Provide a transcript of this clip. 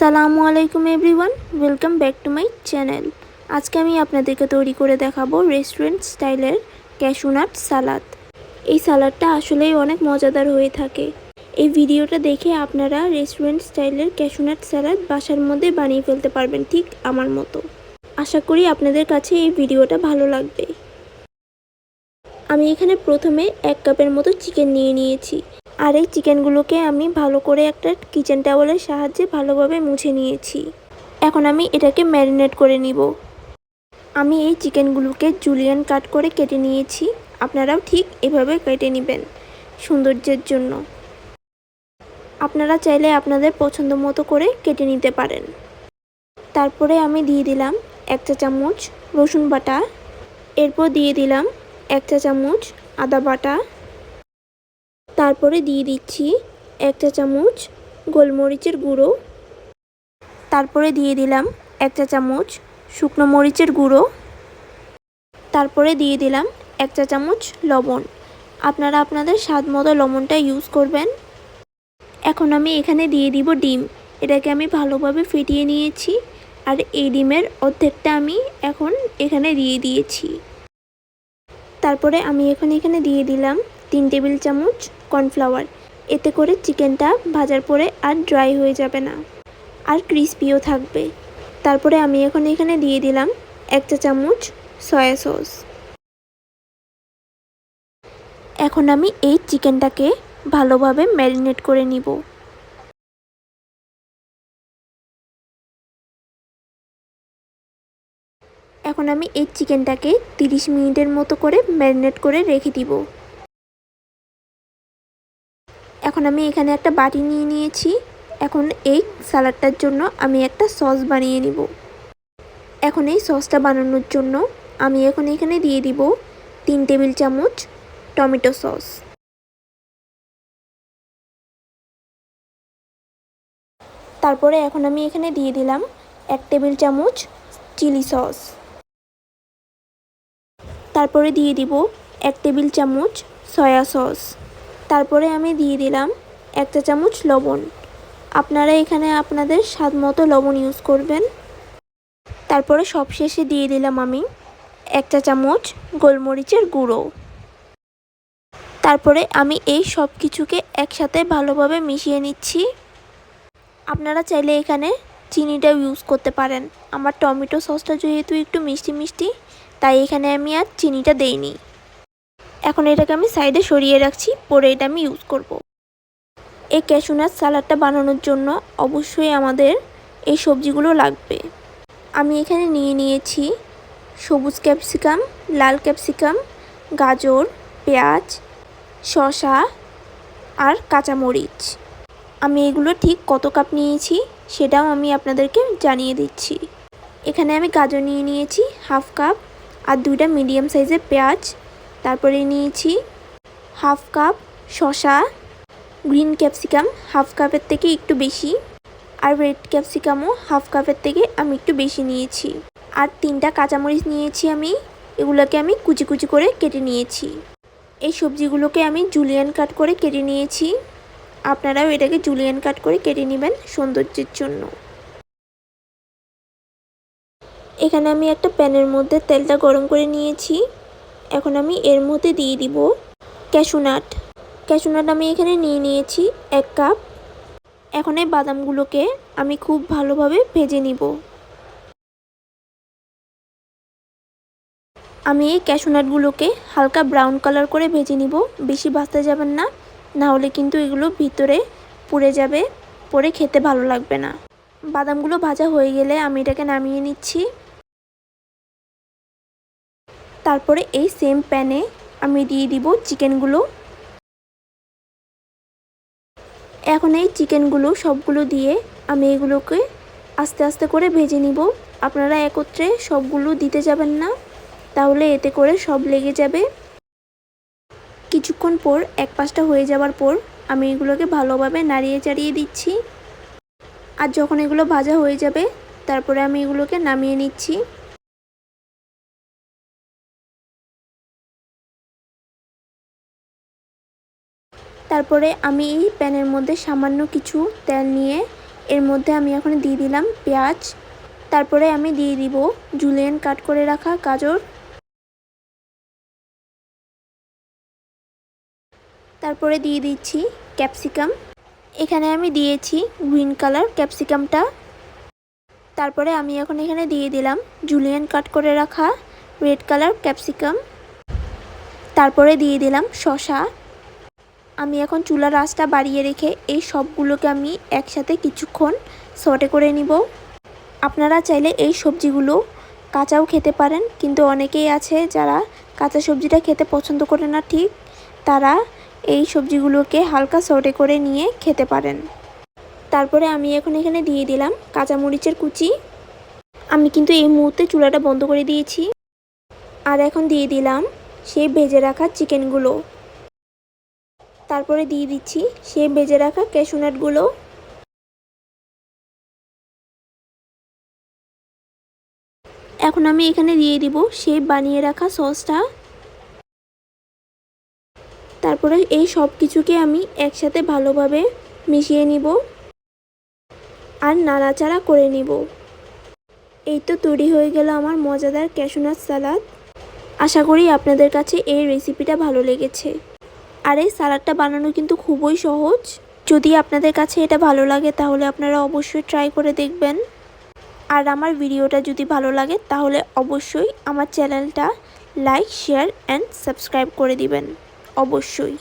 আসসালামু আলাইকুম everyone, welcome back to my channel. আজকে আমি আপনাদেরকে তৈরি করে দেখাবো রেস্টুরেন্ট স্টাইলের ক্যাশুনাট সালাদ। এই সালাদটা আসলেই অনেক মজাদার হয়ে থাকে। এই ভিডিওটা দেখে আপনারা রেস্টুরেন্ট স্টাইলের ক্যাশুনাট সালাদ বাসার মধ্যে বানিয়ে ফেলতে পারবেন ঠিক আমার মতো। আশা করি আপনাদের কাছে এই ভিডিওটা ভালো লাগবে। আমি এখানে প্রথমে এক কাপের মতো চিকেন নিয়ে নিয়েছি। আর এই চিকেনগুলোকে আমি ভালো করে একটা কিচেন টাওয়ালের সাহায্যে ভালোভাবে মুছে নিয়েছি। এখন আমি এটাকে ম্যারিনেট করে নিব। আমি এই চিকেনগুলোকে জুলিয়ান কাট করে কেটে নিয়েছি। আপনারাও ঠিক এভাবে কেটে নেবেন সৌন্দর্যের জন্য। আপনারা চাইলে আপনাদের পছন্দ মতো করে কেটে নিতে পারেন। তারপরে আমি দিয়ে দিলাম এক চা চামচ রসুন বাটা। এরপর দিয়ে দিলাম এক চা চামচ আদা বাটা। তারপরে দিয়ে দিচ্ছি এক চা চামচ গোলমরিচের গুঁড়ো। তারপরে দিয়ে দিলাম এক চা চামচ শুকনো মরিচের গুঁড়ো। তারপরে দিয়ে দিলাম এক চা চামচ লবণ। আপনারা আপনাদের স্বাদ মতো লবণটা ইউজ করবেন। এখন আমি এখানে দিয়ে দিব ডিম। এটাকে আমি ভালোভাবে ফেটিয়ে নিয়েছি আর এই ডিমের অর্ধেকটা আমি এখন এখানে দিয়ে দিয়েছি। তারপরে আমি এখন এখানে দিয়ে দিলাম তিন টেবিল চামচ কর্নফ্লাওয়ার। এতে করে চিকেনটা ভাজার পরে আর ড্রাই হয়ে যাবে না। আর ক্রিস্পিও থাকবে। তারপরে আমি এখন এখানে দিয়ে দিলাম এক চা চামচ সয়া সস। এখন আমি এই চিকেনটাকে ভালোভাবে ম্যারিনেট করে নিব। এখন আমি এই চিকেনটাকে 30 মিনিটের মতো করে ম্যারিনেট করে রেখে দিব। এখন আমি এখানে একটা বাটি নিয়ে নিয়েছি। এখন এই সালাডটার জন্য আমি একটা সস বানিয়ে নিব। এখন এই সসটা বানানোর জন্য আমি এখন এখানে দিয়ে দিব তিন টেবিল চামচ টমেটো সস। তারপরে এখন আমি এখানে দিয়ে দিলাম এক টেবিল চামচ চিলি সস। তারপরে দিয়ে দিব এক টেবিল চামচ সয়া সস। তারপরে আমি দিয়ে দিলাম এক চা চামচ লবণ। আপনারা এখানে আপনাদের স্বাদ মতো লবণ ইউজ করবেন। তারপরে সবশেষে দিয়ে দিলাম আমি এক চা চামচ গোলমরিচের গুঁড়ো। তারপরে আমি এই সব কিছুকে একসাথে ভালোভাবে মিশিয়ে নিচ্ছি। আপনারা চাইলে এখানে চিনিটাও ইউজ করতে পারেন। আমার টমেটো সসটা যেহেতু একটু মিষ্টি মিষ্টি, তাই এখানে আমি আর চিনিটা দেইনি। এখন এটাকে আমি সাইডে সরিয়ে রাখছি, পরে এটা আমি ইউজ করব। এই ক্যাশুনাট সালাডটা বানানোর জন্য অবশ্যই আমাদের এই সবজিগুলো লাগবে। আমি এখানে নিয়ে নিয়েছি সবুজ ক্যাপসিকাম লাল ক্যাপসিকাম গাজর, পেঁয়াজ শশা আর কাঁচামরিচ। আমি এগুলো ঠিক কত কাপ নিয়েছি সেটাও আমি আপনাদেরকে জানিয়ে দিচ্ছি। এখানে আমি গাজর নিয়ে নিয়েছি হাফ কাপ আর দুইটা মিডিয়াম সাইজের পেঁয়াজ তারপরে নিয়েছি হাফ কাপ শসা, গ্রিন ক্যাপসিকাম, হাফ কাপের থেকে একটু বেশি আর রেড ক্যাপসিকামও হাফ কাপের থেকে আমি একটু বেশি নিয়েছি। আর তিনটা কাঁচামরিচ নিয়েছি আমি, এগুলোকে আমি কুচি কুচি করে কেটে নিয়েছি। এই সবজিগুলোকে আমি জুলিয়ান কাট করে কেটে নিয়েছি। আপনারাও এটাকে জুলিয়ান কাট করে কেটে নেবেন সৌন্দর্যের জন্য। এখানে আমি একটা প্যানের মধ্যে তেলটা গরম করে নিয়েছি। এখন আমি এর মধ্যে দিয়ে দিব ক্যাশুনাট ক্যাশুনাট আমি এখানে নিয়ে নিয়েছি এক কাপ এখন এই বাদামগুলোকে আমি খুব ভালোভাবে ভেজে নিব। আমি এই ক্যাশুনাটগুলোকে হালকা ব্রাউন কালার করে ভেজে নিব। বেশি ভাজতে যাবেন না না হলে কিন্তু এগুলো ভিতরে পুড়ে যাবে, পরে খেতে ভালো লাগবে না। বাদামগুলো ভাজা হয়ে গেলে আমি এটাকে নামিয়ে নিচ্ছি। তারপরে এই সেম প্যানে আমি দিয়ে দিব চিকেনগুলো এখন এই চিকেনগুলো সবগুলো দিয়ে আমি এগুলোকে আস্তে আস্তে করে ভেজে নিব। আপনারা একত্রে সবগুলো দিতে যাবেন না, তাহলে এতে করে সব লেগে যাবে। কিছুক্ষণ পর, এক পাশটা হয়ে যাওয়ার পর আমি এগুলোকে ভালোভাবে নাড়িয়ে চাড়িয়ে দিচ্ছি। আর যখন এগুলো ভাজা হয়ে যাবে, তারপরে আমি এগুলোকে নামিয়ে নিচ্ছি। তারপরে আমি এই প্যানের মধ্যে সামান্য কিছু তেল নিয়ে এর মধ্যে আমি এখন দিয়ে দিলাম পেঁয়াজ। তারপরে আমি দিয়ে দিব জুলিয়ান কাট করে রাখা গাজর। তারপরে দিয়ে দিচ্ছি ক্যাপসিকাম এখানে আমি দিয়েছি গ্রিন কালার ক্যাপসিকামটা তারপরে আমি এখন এখানে দিয়ে দিলাম জুলিয়ান কাট করে রাখা রেড কালার ক্যাপসিকাম তারপরে দিয়ে দিলাম শশা আমি এখন চুলার আঁচটা বাড়িয়ে রেখে এই সবগুলোকে আমি একসাথে কিছুক্ষণ সটে করে নিব। আপনারা চাইলে এই সবজিগুলো কাঁচাও খেতে পারেন, কিন্তু অনেকেই আছে যারা কাঁচা সবজিটা খেতে পছন্দ করে না ঠিক, তারা এই সবজিগুলোকে হালকা সটে করে নিয়ে খেতে পারেন। তারপরে আমি এখন এখানে দিয়ে দিলাম কাঁচামরিচের কুচি। আমি কিন্তু এই মুহূর্তে চুলাটা বন্ধ করে দিয়েছি। আর এখন দিয়ে দিলাম সেই ভেজে রাখা চিকেনগুলো। তারপরে দিয়ে দিচ্ছি। সেই বেজে রাখা ক্যাশুনাটগুলো এখন আমি এখানে দিয়ে দিব সেই বানিয়ে রাখা সসটা তারপরে এই সব কিছুকে আমি একসাথে ভালোভাবে মিশিয়ে নিব। আর নাড়াচাড়া করে নিব। এই তো তৈরি হয়ে গেল আমার মজাদার ক্যাশুনাট সালাদ আশা করি আপনাদের কাছে এই রেসিপিটা ভালো লেগেছে। আর এই সালাডটা বানানো কিন্তু খুবই সহজ। যদি আপনাদের কাছে এটা ভালো লাগে, তাহলে আপনারা অবশ্যই ট্রাই করে দেখবেন। আর আমার ভিডিওটা যদি ভালো লাগে, তাহলে অবশ্যই আমার চ্যানেলটা লাইক শেয়ার অ্যান্ড সাবস্ক্রাইব করে দিবেন। অবশ্যই।